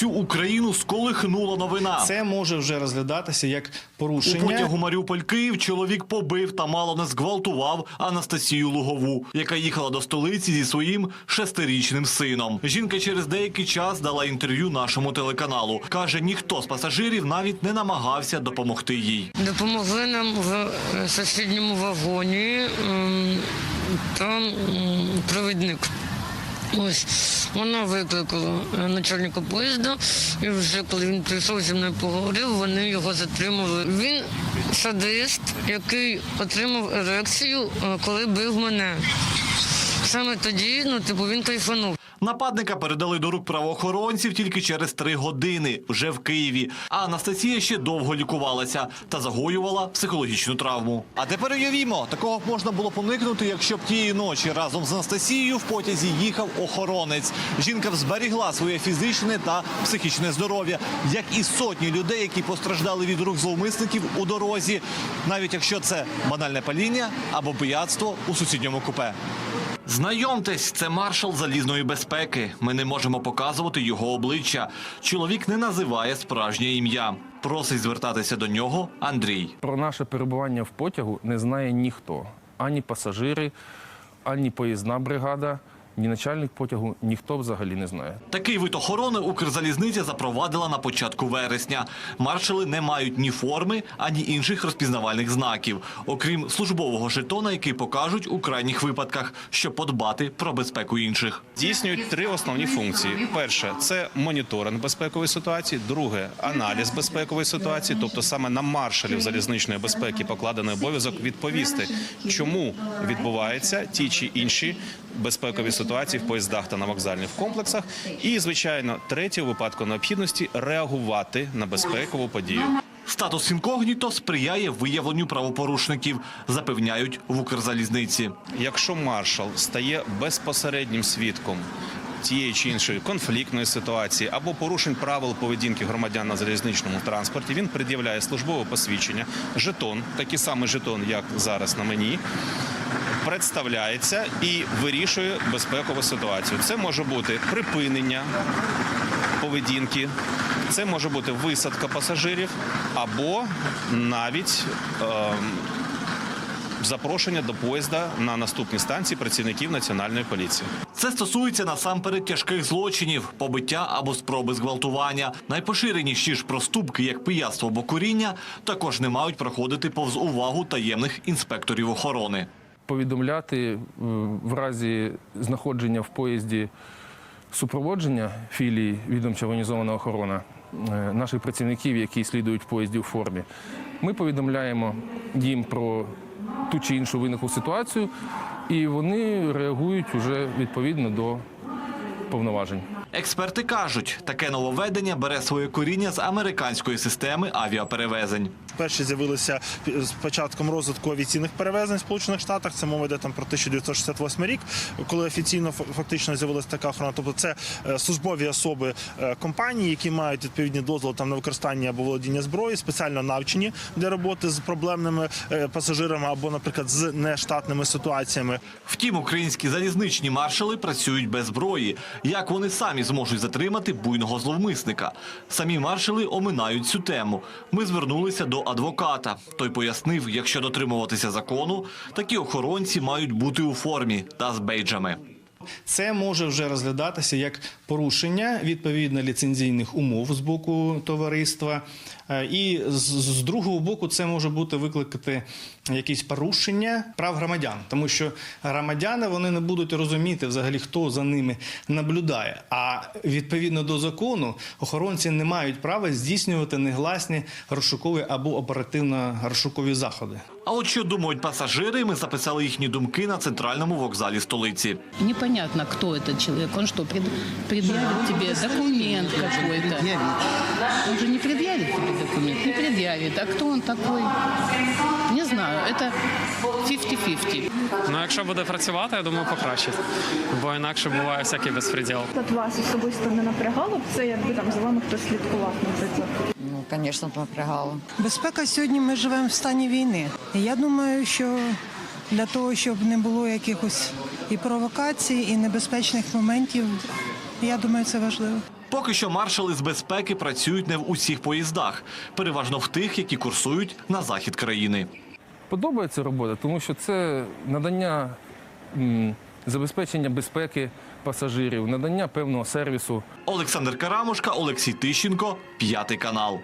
всю Україну сколихнула новина. Це може вже розглядатися як У порушення. потягу Маріуполь-Київ чоловік побив та мало не зґвалтував Анастасію Лугову, яка їхала до столиці зі своїм шестирічним сином. Жінка через деякий час дала інтерв'ю нашому телеканалу. Каже, ніхто з пасажирів навіть не намагався допомогти їй. Допомогли нам в е, сусідньому вагоні. Там провідник. Ось вона викликала е, начальника поїзда, і вже коли він прийшов зі мною поговорив, вони його затримали. Він садист, який отримав ерекцію, е, коли бив мене. Саме тоді, ну типу, він кайфанув. Нападника передали до рук правоохоронців тільки через три години вже в Києві. А Анастасія ще довго лікувалася та загоювала психологічну травму. А тепер уявімо, такого б можна було поникнути, якщо б тієї ночі разом з Анастасією в потязі їхав охоронець. Жінка зберігла своє фізичне та психічне здоров'я, як і сотні людей, які постраждали від рук зловмисників у дорозі, навіть якщо це банальне паління або пияцтво у сусідньому купе. Знайомтесь, це маршал залізної безпеки. Ми не можемо показувати його обличчя. Чоловік не називає справжнє ім'я. Просить звертатися до нього Андрій. Про наше перебування в потягу не знає ніхто. Ані пасажири, ані поїзна бригада, ні начальник потягу, ніхто взагалі не знає. Такий вид охорони Укрзалізниця запровадила на початку вересня. Маршали не мають ні форми, ані інших розпізнавальних знаків, окрім службового жетона, який покажуть у крайніх випадках, щоб подбати про безпеку інших. Здійснюють три основні функції: перше це моніторинг безпекової ситуації, друге аналіз безпекової ситуації, тобто саме на маршалів залізничної безпеки покладений обов'язок відповісти, чому відбуваються ті чи інші безпекові ситуації в поїздах та на вокзальних комплексах. І звичайно, третє у випадку необхідності реагувати на безпекову подію. Статус інкогніто сприяє виявленню правопорушників, запевняють в Укрзалізниці. Якщо маршал стає безпосереднім свідком тієї чи іншої конфліктної ситуації або порушень правил поведінки громадян на залізничному транспорті, він пред'являє службове посвідчення, жетон, такий самий жетон, як зараз на мені. Представляється і вирішує безпекову ситуацію. Це може бути припинення поведінки, це може бути висадка пасажирів, або навіть ем, запрошення до поїзда на наступні станції працівників національної поліції. Це стосується насамперед тяжких злочинів, побиття або спроби зґвалтування. Найпоширеніші ж проступки, як пияцтво або куріння, також не мають проходити повз увагу таємних інспекторів охорони. Повідомляти е, в разі знаходження в поїзді супроводження філії відомча організована охорона е, наших працівників, які слідують в поїзді у формі. Ми повідомляємо їм про ту чи іншу виниклу ситуацію, і вони реагують уже відповідно до повноважень. Експерти кажуть, таке нововведення бере своє коріння з американської системи авіаперевезень. Перші з'явилися з початком розвитку авіаційних перевезень в Сполучених Штатах. Це мова йде там про 1968 рік, коли офіційно фа- фактично з'явилася така охорона. Тобто це е, службові особи е, компанії, які мають відповідні дозволи там на використання або володіння зброї, спеціально навчені для роботи з проблемними е, пасажирами або, наприклад, з нештатними ситуаціями. Втім, українські залізничні маршали працюють без зброї. Як вони самі зможуть затримати буйного зловмисника? Самі маршали оминають цю тему. Ми звернулися до адвоката. Той пояснив, якщо дотримуватися закону, такі охоронці мають бути у формі та з бейджами. Це може вже розглядатися як порушення відповідно ліцензійних умов з боку товариства. Е, І з, з другого боку, це може бути викликати якісь порушення прав громадян, тому що громадяни вони не будуть розуміти взагалі, хто за ними наблюдає. А відповідно до закону охоронці не мають права здійснювати негласні розшукові або оперативно-розшукові заходи. А от що думають пасажири, ми записали їхні думки на центральному вокзалі столиці Непонятно, кто этот человек. Он что, пред- предъявит тебе документ какой-то? Он же не предъявит тебе документ, не предъявит. А кто он такой? Не знаю. Это 50-50. Ну, якщо буде працювати, я думаю, покращить. Бо інакше буває всякий безпреділ. От вас особисто не напрягало б це, якби там за вами хтось слідкував, наприклад? Ну, звісно, напрягало. Безпека сьогодні ми живемо в стані війни. І я думаю, що для того, щоб не було якихось і провокацій, і небезпечних моментів, я думаю, це важливо. Поки що маршали з безпеки працюють не в усіх поїздах, переважно в тих, які курсують на захід країни. Подобається робота, тому що це надання м, забезпечення безпеки пасажирів, надання певного сервісу. Олександр Карамушка, Олексій Тищенко, п'ятий канал.